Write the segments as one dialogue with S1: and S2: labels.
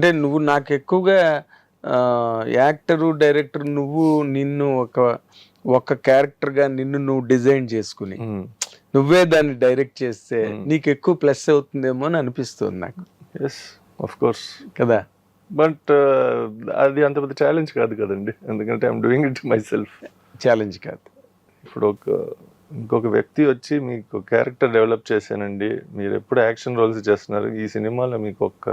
S1: అంటే నువ్వు నాకు ఎక్కువగా యాక్టరు డైరెక్టర్ నువ్వు నిన్ను ఒక ఒక character గా నిన్ను నువ్వు డిజైన్ చేసుకుని నువ్వే దాన్ని డైరెక్ట్ చేస్తే నీకు ఎక్కువ ప్లస్ అవుతుందేమో అని అనిపిస్తుంది నాకు.
S2: ఎస్ ఆఫ్ కోర్స్
S1: కదా?
S2: బట్ అది అంత పెద్ద ఛాలెంజ్ కాదు కదండి. ఎందుకంటే I'm doing it myself
S1: challenge కాదు.
S2: ఇప్పుడు ఒక ఇంకొక వ్యక్తి వచ్చి మీకు క్యారెక్టర్ డెవలప్ చేశానండి. మీరు ఎప్పుడు యాక్షన్ రోల్స్ చేస్తున్నారు? ఈ సినిమాలో మీకు ఒక్క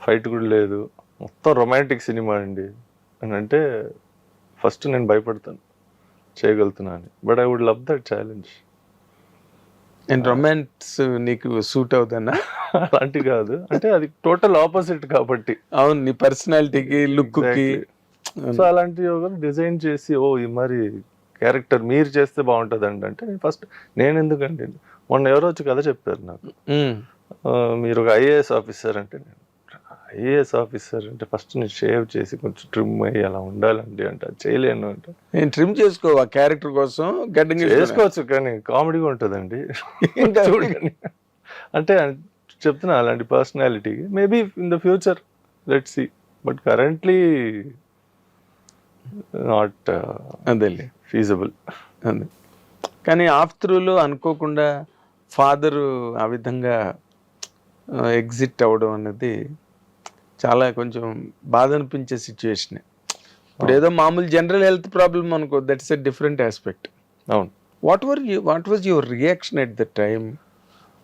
S2: ఫైట్ కూడా లేదు. మొత్తం రొమాంటిక్ సినిమా అండి. అని అంటే ఫస్ట్ నేను భయపడతాను. చేయగలుగుతున్నా అని. But I would love that challenge
S1: and romance నీకు సూట్ అవుతుందా?
S2: అలాంటి కాదు. అంటే అది టోటల్ ఆపోజిట్ కాబట్టి.
S1: అవును నీ పర్సనాలిటీకి లుక్కి
S2: సో అలాంటి డిజైన్ చేసి ఓ ఈ మరి క్యారెక్టర్ మీరు చేస్తే బాగుంటుంది అంటే నేను ఫస్ట్ నేను ఎందుకండి మొన్న ఎవరో వచ్చి కథ చెప్పారు నాకు. మీరు ఒక ఐఏఎస్ ఆఫీసర్ అంటే నేను. ఐఏఎస్ ఆఫీసర్ అంటే ఫస్ట్ నేను షేవ్ చేసి కొంచెం ట్రిమ్ అయ్యి అలా ఉండాలండి అంటే. అది చేయలేను అంటే.
S1: నేను ట్రిమ్ చేసుకో ఆ క్యారెక్టర్ కోసం గడ్డం
S2: చేసుకోవచ్చు కానీ కామెడీగా ఉంటుందండి. అంటే చెప్తున్నా అలాంటి పర్సనాలిటీకి maybe in the future let see. But currently not
S1: అదేలే.
S2: ఫీజబుల్.
S1: అదే. కానీ ఆఫ్త్రూలో అనుకోకుండా ఫాదరు ఆ విధంగా ఎగ్జిట్ అవ్వడం అనేది చాలా కొంచెం బాధ అనిపించే సిచ్యువేషన్ ఇప్పుడు ఏదో మామూలు జనరల్ హెల్త్ ప్రాబ్లమ్ అనుకో దట్స్ ఎ డిఫరెంట్ ఆస్పెక్ట్
S2: అవును.
S1: What were you what was your reaction at the time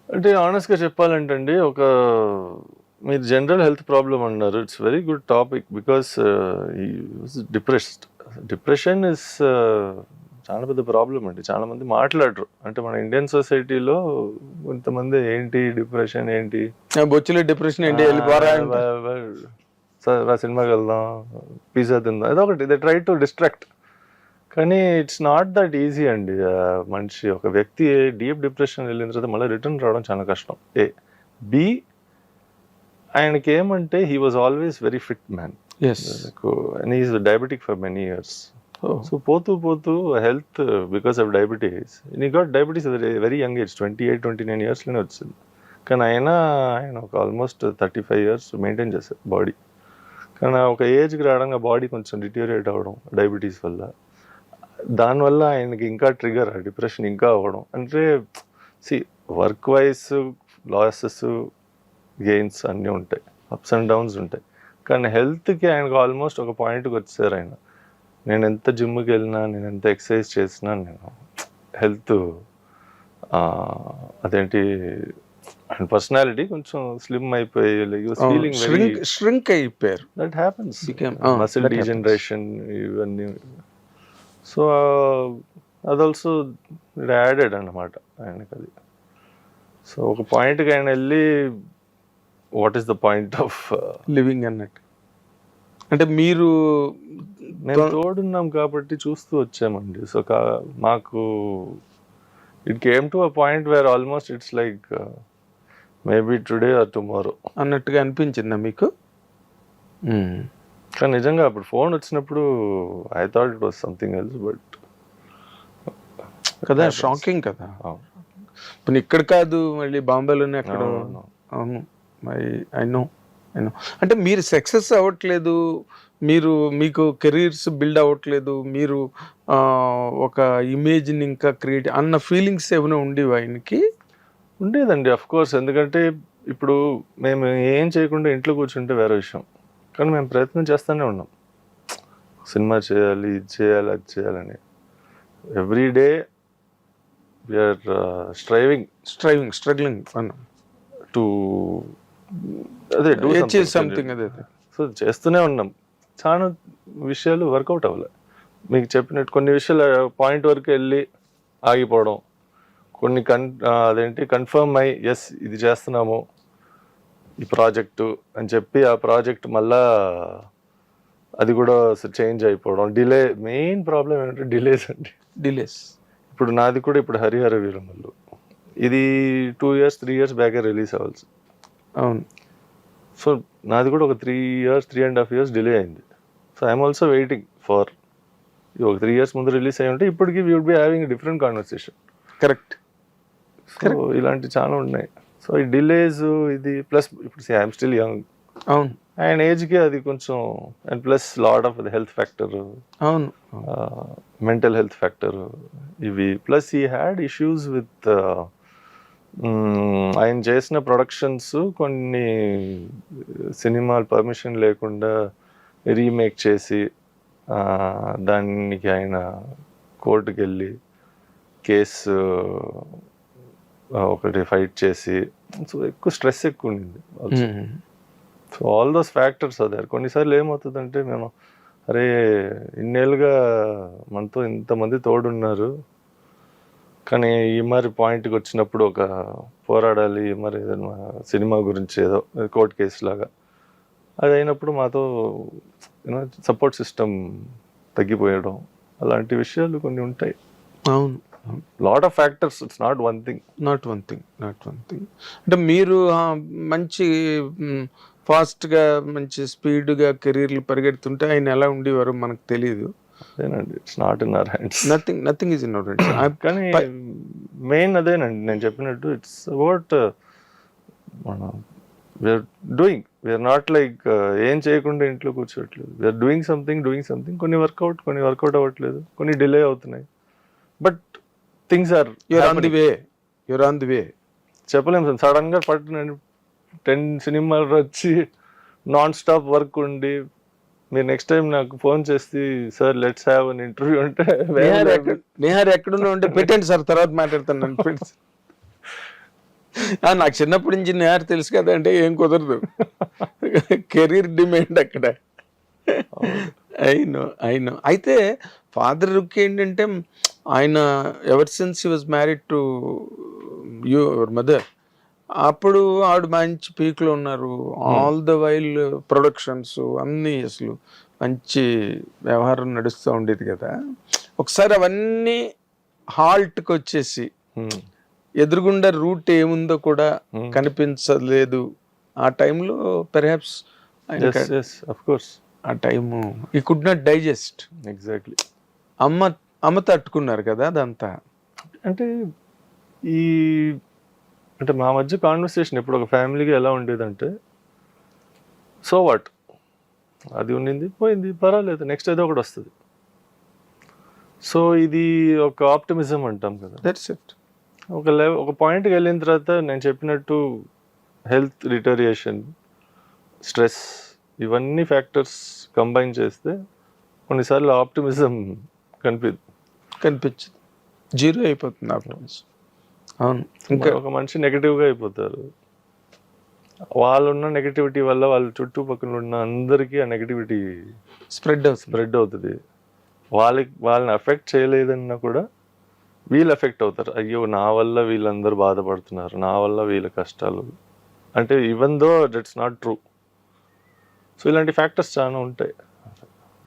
S2: అంటే ఆనెస్ట్గా చెప్పాలంటే అండి ఒక మీరు జనరల్ హెల్త్ ప్రాబ్లమ్ అన్నారు. It's very good topic because depressed depression is చాలా పెద్ద ప్రాబ్లం అండి. చాలా మంది మాట్లాడరు. అంటే మన ఇండియన్ సొసైటీలో కొంతమంది ఏంటి డిప్రెషన్ ఏంటి?
S1: బొచ్చులో డిప్రెషన్ ఏంటి? వెళ్ళిపోరా
S2: సినిమాకి వెళ్దాం పిజ్జా తిందాం ఏదో ఒకటి. దే ట్రై టు డిస్ట్రాక్ట్ కానీ ఇట్స్ నాట్ దట్ ఈజీ అండి. మనిషి ఒక వ్యక్తి డీప్ డిప్రెషన్ వెళ్ళిన తర్వాత మళ్ళీ రిటర్న్ రావడం చాలా కష్టం. ఏ బి ఆయనకి ఏమంటే he was always very fit man. And is diabetic for many years. So పోతూ పోతూ హెల్త్ బికాస్ ఆఫ్ డయాబెటీస్ నీ got diabetes very young age twenty eight twenty nine ఇయర్స్లోనే వచ్చింది. కానీ ఆయన ఆయన ఒక almost thirty five years maintain చేశారు body కానీ ఒక ఏజ్కి రావడంగా బాడీ కొంచెం డిటీరియరేట్ అవ్వడం డయాబెటీస్ వల్ల. దానివల్ల ఆయనకి ఇంకా ట్రిగర్ డిప్రెషన్ ఇంకా అవ్వడం. అంటే see work wise losses gains అన్నీ ఉంటాయి. అప్స్ అండ్ డౌన్స్ ఉంటాయి. కానీ హెల్త్కి ఆయనకు ఆల్మోస్ట్ ఒక పాయింట్కి వచ్చారు ఆయన. నేను ఎంత జిమ్కి వెళ్ళినా నేను ఎంత ఎక్సర్సైజ్ చేసినా నేను హెల్త్ అదేంటి ఆయన పర్సనాలిటీ కొంచెం స్లిమ్ అయిపోయి ఫీలింగ్
S1: shrink అయిపోయారు.
S2: That happens muscle. డీజనరేషన్ ఇవన్నీ. సో అది ఆల్సో యాడెడ్ అన్నమాట ఆయనకి అది సో ఒక పాయింట్కి ఆయన వెళ్ళి what is the point of
S1: living అన్నట్టు. అంటే మీరు
S2: మేము తోడున్నాం కాబట్టి చూస్తూ వచ్చామండి. సో కా మాకు it came to a point where almost it's like maybe today or tomorrow
S1: అన్నట్టుగా అనిపించిందా మీకు?
S2: కానీ నిజంగా అప్పుడు ఫోన్ వచ్చినప్పుడు I thought it was something else but
S1: కదా షాకింగ్ కదా. ఇప్పుడు ఇక్కడ కాదు మళ్ళీ బాంబేలోనే అక్కడ
S2: అవును.
S1: ఐ నో ఐ నో అంటే మీరు సక్సెస్ అవ్వట్లేదు మీరు మీకు కెరీర్స్ బిల్డ్ అవ్వట్లేదు మీరు ఒక ఇమేజ్ని ఇంకా క్రియేట్ అన్న ఫీలింగ్స్ ఏమైనా ఉండేవి ఆయనకి?
S2: ఉండేదండి అఫ్ కోర్స్ ఎందుకంటే ఇప్పుడు మేము ఏం చేయకుండా ఇంట్లో కూర్చుంటే వేరే విషయం. కానీ మేము ప్రయత్నం చేస్తూనే ఉన్నాం. సినిమా చేయాలి ఇది చేయాలి అది చేయాలని. Every day we're striving
S1: striving struggling
S2: to అదే డూ
S1: సంథింగ్ అదే.
S2: సో చేస్తూనే ఉన్నాం. చాలా విషయాలు వర్కౌట్ అవ్వలే. మీకు చెప్పినట్టు కొన్ని విషయాలు పాయింట్ వరకు వెళ్ళి ఆగిపోవడం. కొన్ని కన్ అదేంటి కన్ఫర్మ్ అయ్యి ఎస్ ఇది చేస్తున్నాము ఈ ప్రాజెక్టు అని చెప్పి ఆ ప్రాజెక్ట్ మళ్ళా అది కూడా చేంజ్ అయిపోవడం. డిలే మెయిన్ ప్రాబ్లం ఏంటంటే డిలేస్ అండి.
S1: డిలేస్
S2: ఇప్పుడు నాది కూడా ఇప్పుడు హరిహర వీరమల్లు. ఇది టూ ఇయర్స్ త్రీ ఇయర్స్ బ్యాకే రిలీజ్ అవ్వాల్సి
S1: అవును.
S2: సో నాది కూడా ఒక three years three and half years delay అయింది. So I'm also waiting for ఒక త్రీ ఇయర్స్ ముందు రిలీజ్ అయ్యి ఉంటే ఇప్పటికి we would be having different conversation
S1: correct
S2: so ఇలాంటి చాలా ఉన్నాయి. సో ఈ డిలేస్ ఇది ప్లస్ ఇప్పుడు ఐఎమ్ స్టిల్ యంగ్
S1: అవును.
S2: ఆయన ఏజ్కి అది కొంచెం and plus lot of health factor
S1: అవును.
S2: మెంటల్ హెల్త్ ఫ్యాక్టర్ ఇవి. Plus he had issues with ఆయన చేసిన ప్రొడక్షన్స్ కొన్ని సినిమాలు పర్మిషన్ లేకుండా రీమేక్ చేసి దానికి ఆయన కోర్టుకి వెళ్ళి కేసు ఒకటి ఫైట్ చేసి సో ఎక్కువ స్ట్రెస్ ఎక్కువ ఉండింది. సో ఆల్ దోస్ ఫ్యాక్టర్స్ అదే కొన్నిసార్లు ఏమవుతుందంటే మేము అరే ఇన్నేళ్ళుగా మనతో ఇంతమంది తోడున్నారు కానీ ఈ మరి పాయింట్కి వచ్చినప్పుడు ఒక పోరాడాలి మరి ఏదైనా సినిమా గురించి ఏదో కోర్ట్ కేసు లాగా. అది అయినప్పుడు మాతో సపోర్ట్ సిస్టమ్ తగ్గిపోయడం అలాంటి విషయాలు కొన్ని ఉంటాయి.
S1: అవును.
S2: Lot of factors it's not one thing
S1: not one thing not one thing అంటే మీరు మంచి ఫాస్ట్గా మంచి స్పీడ్గా కెరీర్లు పరిగెడుతుంటే ఆయన ఎలా ఉండేవారో మనకు తెలియదు
S2: అదేనండి. It's not in our hands
S1: nothing nothing is in our
S2: కానీ మెయిన్ అదేనండి. నేను చెప్పినట్టు ఇట్స్ అబౌట్ మనం we're doing we're not like ఏం చేయకుండా ఇంట్లో కూర్చోట్లేదు. We're doing something doing something కొన్ని వర్కౌట్ కొన్ని వర్కౌట్ అవ్వట్లేదు. కొన్ని డిలే అవుతున్నాయి. But things are
S1: you're on the way you're on the way
S2: చెప్పలేము సడన్గా పట్టిన టెన్ సినిమాలు వచ్చి నాన్ స్టాప్ వర్క్ ఉండి మీరు నెక్స్ట్ టైం నాకు ఫోన్ చేసి sir let's have an interview అంటే
S1: నిహార్ ఎక్కడ నిహార్ ఎక్కడున్నా ఉంటే పెట్టండి సార్ తర్వాత మాట్లాడతాను నాకు చిన్నప్పటి నుంచి నిహార్ తెలుసు కదా అంటే ఏం కుదరదు. కెరీర్ డిమాండ్ అక్కడ. అయినో అయినో అయితే ఫాదర్కి ఏంటంటే ఆయన ever since he was married to you your mother అప్పుడు ఆవిడ మంచి పీక్లో ఉన్నారు. ఆల్ ద వైల్ ప్రొడక్షన్స్ అన్నీ అసలు మంచి వ్యవహారం నడుస్తూ ఉండేది కదా. ఒకసారి అవన్నీ హాల్ట్కి వచ్చేసి
S2: Hmm.
S1: ఎదురుగుండా రూట్ ఏముందో కూడా
S2: Hmm.
S1: కనిపించలేదు. ఆ టైంలో పెర్హాప్స్
S2: కోర్స్
S1: ఆ time he could not digest
S2: exactly
S1: అమ్మ అమ్మ తట్టుకున్నారు కదా అదంతా.
S2: అంటే ఈ అంటే మా మధ్య కాన్వర్సేషన్ ఇప్పుడు ఒక ఫ్యామిలీగా ఎలా ఉండేదంటే సో వాట్ అది ఉండింది పోయింది పర్వాలేదు నెక్స్ట్ ఏదో ఒకటి వస్తుంది. సో ఇది ఒక ఆప్టిమిజం అంటాం కదా.
S1: దట్స్ ఇట్
S2: ఒక లెవెల్ ఒక పాయింట్కి వెళ్ళిన తర్వాత నేను చెప్పినట్టు హెల్త్ రిటరియేషన్ స్ట్రెస్ ఇవన్నీ ఫ్యాక్టర్స్ కంబైన్ చేస్తే కొన్నిసార్లు ఆప్టిమిజం కనిపిదు
S1: కనిపించదు. జీరో అయిపోతుంది ఆప్టిమిజం అవును. ఇంకా
S2: ఒక మనిషి నెగిటివ్గా అయిపోతారు. వాళ్ళున్న నెగిటివిటీ వల్ల వాళ్ళ చుట్టుపక్కల ఉన్న అందరికీ ఆ నెగిటివిటీ
S1: స్ప్రెడ్ అవుతుంది.
S2: స్ప్రెడ్ అవుతుంది. వాళ్ళకి వాళ్ళని అఫెక్ట్ చేయలేదన్నా కూడా వీళ్ళు ఎఫెక్ట్ అవుతారు. అయ్యో నా వల్ల వీళ్ళందరూ బాధపడుతున్నారు. నా వల్ల వీళ్ళ కష్టాలు. అంటే even though that's not true so ఇలాంటి ఫ్యాక్టర్స్ చాలా ఉంటాయి.